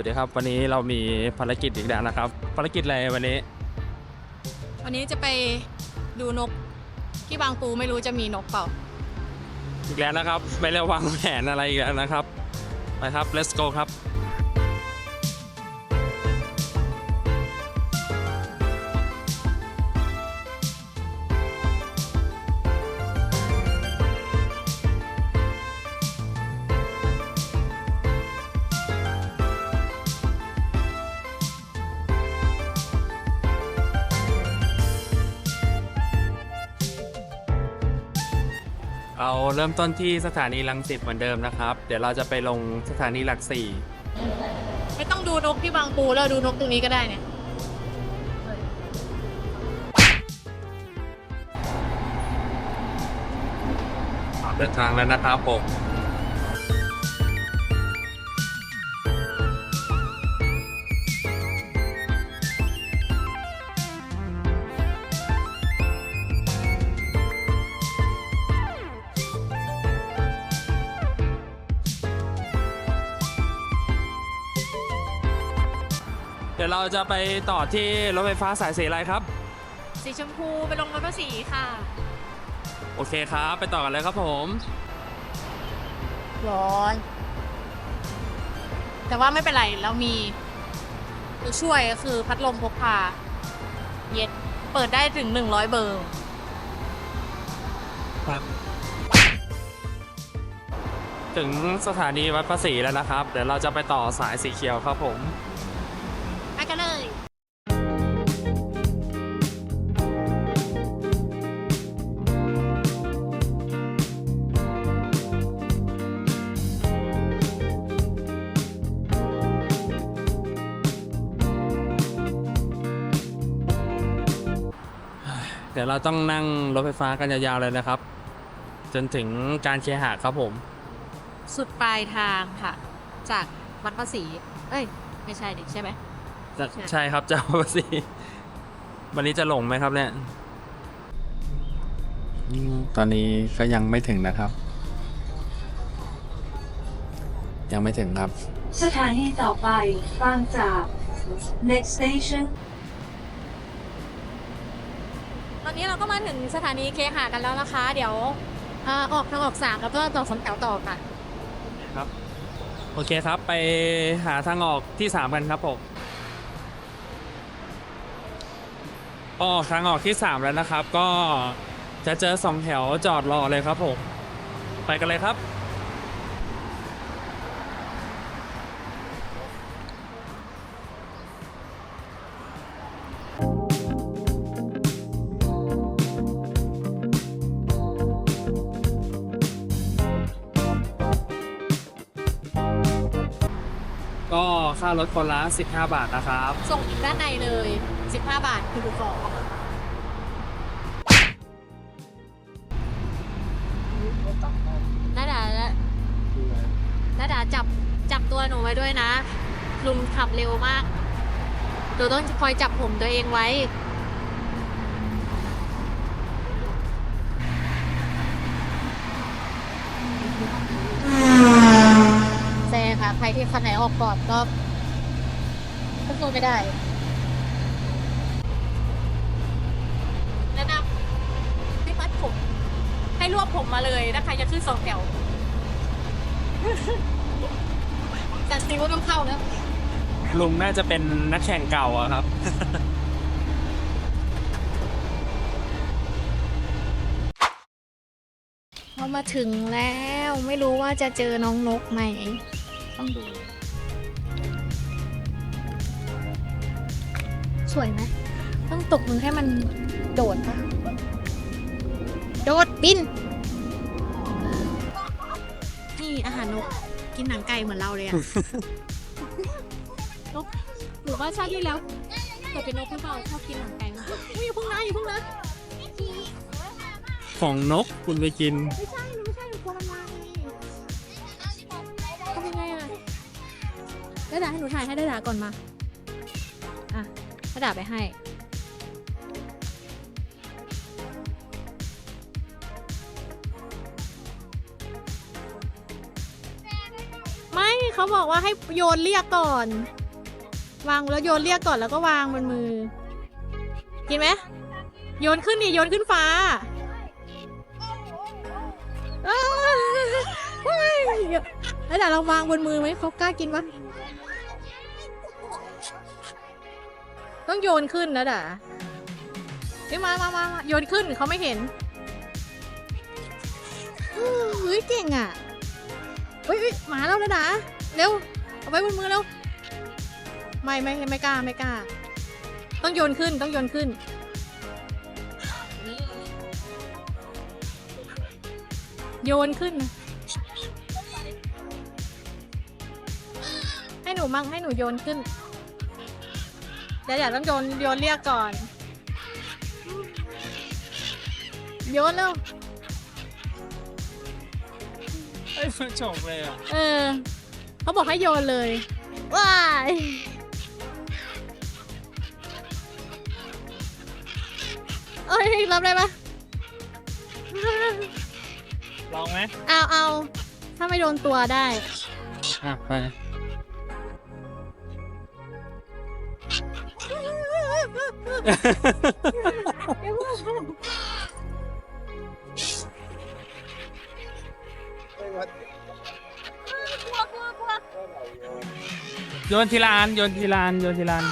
วัสดีครับ วันนี้เรามีภารกิจอีกแล้วนะครับ ภารกิจอะไรวันนี้ วันนี้จะไปดูนกที่บางปูไม่รู้จะมีนกเปล่า อีกแล้วนะครับ ไม่ได้วางแผนอะไรอีกแล้วนะครับ ไปครับ let's go ครับ เอาเริ่มต้นที่สถานีรังสิตเหมือนเดิมนะครับ เดี๋ยวเราจะไปลงสถานีหลักสี่ไม่ต้องดูนกที่บางปูแล้วดูนกตรงนี้ก็ได้เนี่ยเดินทางแล้วนะครับผม ดี๋ยวเราจะไปต่อที่รถไฟฟ้าสายสีอะไรครับ สีชมพูไปลงรถภาษีค่ะ โอเคครับ ไปต่อกันเลยครับผม ร้อน แต่ว่าไม่เป็นไร เรามีตัวช่วยก็คือพัดลมพกพา เย็นเปิดได้ถึง 100 เบอร์ ถึงสถานีวัดภาษีแล้วนะครับ เดี๋ยวเราจะไปต่อสายสีเขียวครับผม ดี๋ยวเราต้องนั่งรถไฟฟ้ากันยาวๆเลยนะครับ จนถึงการเคหะครับผม สุดปลายทางค่ะ จากวัดภาษี เอ้ย ไม่ใช่ดิใช่ไหม จะใช่ ใช่ครับเจ้าภาษีวันนี้จะหลงไหมครับเนี่ย อืมตอนนี้ก็ยังไม่ถึงนะครับ ยังไม่ถึงครับ สถานีต่อไปบางจาก next station ตอนนี้เราก็มาถึงสถานีเคหะกันแล้วนะคะ เดี๋ยวอ่าออกทางออกสามแล้วก็ต่อสองแถวต่อค่ะ ครับ โอเคครับไปหาทางออกที่สามกันครับผมออกทางออกที่สามแล้วนะครับ ก็จะเจอสองแถวจอดรอเลยครับผม ไปกันเลยครับ ก็ค่ารถคนละ 15 บาทนะครับ ส่งอีกด้านในเลย 15 บาทคือดูของนาดานาดาจับจับตัวหนูไว้ด้วยนะ ลุงขับเร็วมากหนูต้องคอยจับผมตัวเองไว้ แซงค่ะ ใครที่คันไหนออกก่อนก็ก็สู้ไม่ได้ แนะนำให้มัดผม ให้รวบผมมาเลยถ้าใครจะขึ้นสองแถวแต่ซิวต้องเข้านะลุงน่าจะเป็นนักแข่งเก่าอะครับ เรามาถึงแล้วไม่รู้ว่าจะเจอน้องนกไหม ต้องดู สวยไหมต้องตกมันให้มันโดดปะโดดบิน นี่อาหารนก กินหนังไก่เหมือนเราเลยอะ นกหรือว่าชาติที่แล้วแต่เป็นนกหรือเปล่าชอบกินหนังไก่มากอุ้ยอย่าเพุ่งนะอย่าเพุ่งนะ ของนกคุณไปกิน ไม่ใช่หนูไม่ใช่ ได้ด่าให้หนูถ่ายให้ได้ด่าก่อนมา อะได้ด่าไปให้ ไม่เขาบอกว่าให้โยนเรียกก่อน วางแล้วโยนเรียกก่อนแล้วก็วางบนมือ กินไหมโยนขึ้นดิโยนขึ้นฟ้าเฮ้ยแล้วเดี๋ยวเราวางบนมือไหมเขากล้ากินปะ ต้องโยนขึ้นนะด่าเอ้ยมามามามาโยนขึ้นเขาไม่เห็นเฮ้ยเก่งอะเฮ้ยเฮ้ยหมาแล้วนะด่าเร็ว เอาไว้บนมือเร็ว ไม่ไม่ไม่กล้าไม่กล้า ต้องโยนขึ้นต้องโยนขึ้นโยนขึ้น ให้หนูมั่งให้หนูโยนขึ้น ดี๋ยวอย่าต้องโยนโยนเรียกก่อน โยนเร็วเอ้ยมันฉกเลยอะเออเขาบอกให้โยนเลยว้ายเอ้ยรับได้ปะลองไหมเอาเอาถ้าไม่โดนตัวได้อะไป โยนทีละอันโยนทีละอันโยนทีละอัน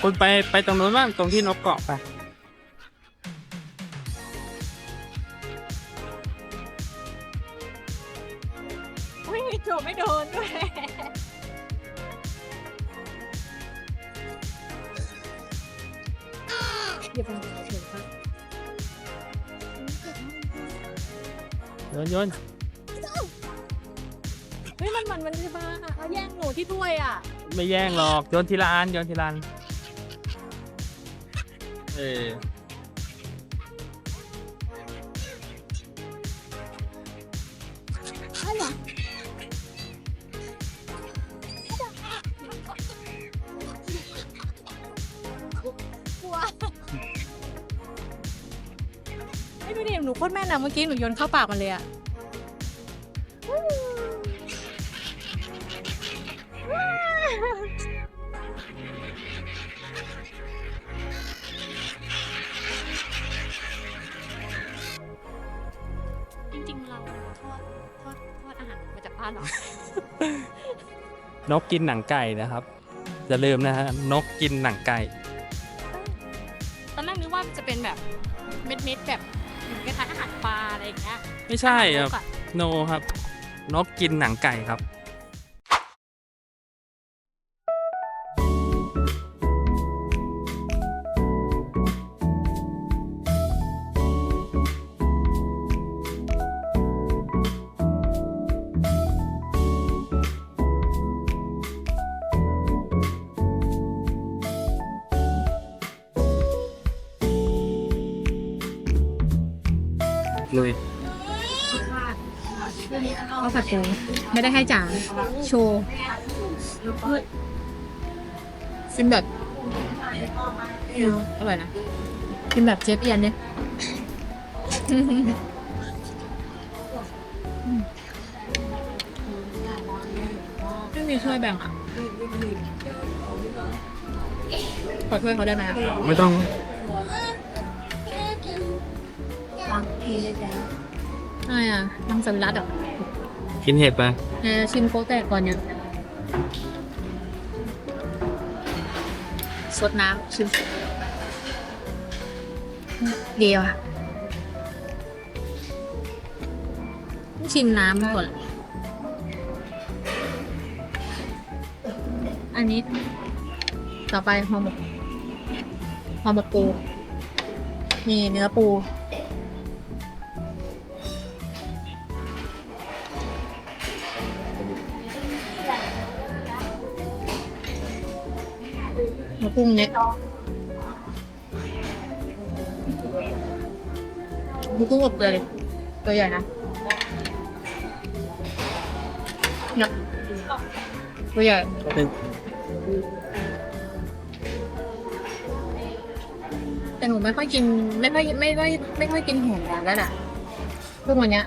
คุณไปไปตรงนู้นบ้างตรงที่นกเกาะไปไม่มีจูบไม่โดนด้วย อย่าเป็นเฉยครับ โยนโยน เฮ้ยมันมันมันจะมาเอาแย่งหนูที่ถ้วยอะไม่แย่งหรอกโยนทีละอันโยนทีละอันเออกลัวไม่ดูดิหนูโคตรแม่นอะเมื่อกี้หนูโยนเข้าปากมันเลยอะ นกกินหนังไก่นะครับอย่าลืมนะฮะนกกินหนังไก่ตอนแรกนึกว่าจะเป็นแบบเม็ดๆแบบเหมือนคล้ายๆอาหารปลาอะไรอย่างเงี้ยไม่ใช่ครับนกอะโนครับ นกกินหนังไก่ครับ ลุยเอาผัดปูไม่ได้ให้จ๋าโชว์ชิมแบบอร่อยนะชิมแบบเชฟเอียนเนี่ยไม่มีช่วยแบ่งอะขอช่วยเขาได้ไหมอะไม่ต้อง อะไรอะน้ำสวิรัตอะกินเห็ดไปเออชิมโป๊แตกก่อนเนี่ยสดน้ำชิมดีว่ะชิมน้ำก่อน อันนี้ ต่อไปห่อหมกห่อหมกปู นี่เนื้อปู กุ้งเนี่ยดูกุ้งอบเลยตัวใหญ่นะเนี่ยตัวใหญ่แต่หนูไม่ค่อยกิน ไม่ค่อยไม่ค่อยไม่ค่อยกินแหงแล้วน่ะพวกวันเนี้ย